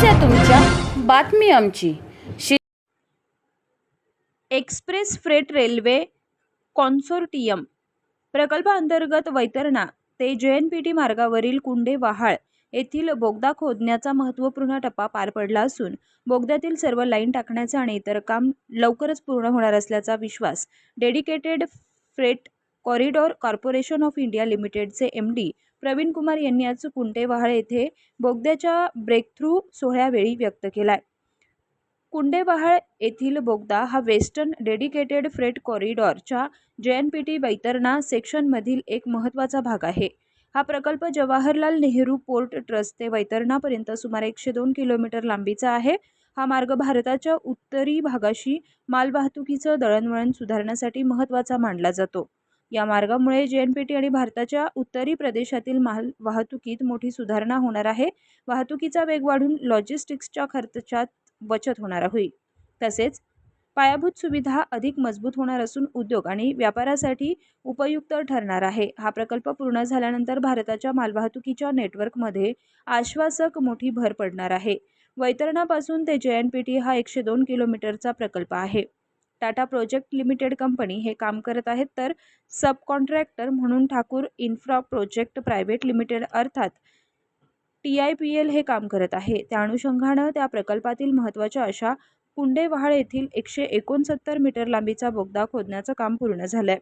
समस्या तुमच्या. बातमी आमची. शि एक्सप्रेस फ्रेट रेल्वे कॉन्सोर्टियम. प्रकल्पाअंतर्गत वैतरणा ते जेएनपीटी मार्गावरील कुंडे वहाळ येथील बोगदा खोदण्याचा महत्त्वपूर्ण टप्पा पार पडला असून बोगद्यातील सर्व लाईन टाकण्याचे आणि इतर काम लवकरच पूर्ण होणार असल्याचा विश्वास dedicated freight corridor corporation of India लिमिटेडचे एम डी प्रवीण कुमार यांनी आज कुंटेवाहाळ येथे बोगद्याच्या ब्रेकथ्रू सोहळ्यावेळी व्यक्त केला आहे कुंडेवहाळ येथील बोगदा हा western dedicated freight कॉरिडॉरच्या J N P T Vaitarna सेक्शनमधील एक महत्त्वाचा भाग आहे. हा प्रकल्प जवाहरलाल नेहरू पोर्ट ट्रस्ट ते वैतरणापर्यंत सुमारे एकशे दोन किलोमीटर लांबीचा आहे. हा मार्ग भारताच्या उत्तरी भागाशी मालवाहतुकीचं दळणवळण सुधारण्यासाठी महत्त्वाचा मानला जातो. या मार्गामुळे जे एन पी टी आणि भारताच्या उत्तरी प्रदेशातील माल वाहतुकीत मोठी सुधारणा होणार आहे. वाहतुकीचा वेग वाढून लॉजिस्टिक्सच्या खर्चात बचत होणार होईल तसेच पायाभूत सुविधा अधिक मजबूत होणार असून उद्योग आणि व्यापारासाठी उपयुक्त ठरणार आहे. हा प्रकल्प पूर्ण झाल्यानंतर भारताच्या मालवाहतुकीच्या नेटवर्कमध्ये आश्वासक मोठी भर पडणार आहे. वैतरणापासून ते जे एन पी टी हा एकशे दोन किलोमीटरचा प्रकल्प आहे. टाटा प्रोजेक्ट लिमिटेड कंपनी हे काम करत आहेत. तर सब कॉन्ट्रॅक्टर म्हणून Thakur infra project private limited अर्थात टी आय पी एल हे काम करत आहे. त्या अनुषंगानं त्या प्रकल्पातील महत्त्वाच्या अशा कुंडेवहाळ येथील एकशे एकोणसत्तर मीटर लांबीचा बोगदा खोदण्याचं काम पूर्ण झालं आहे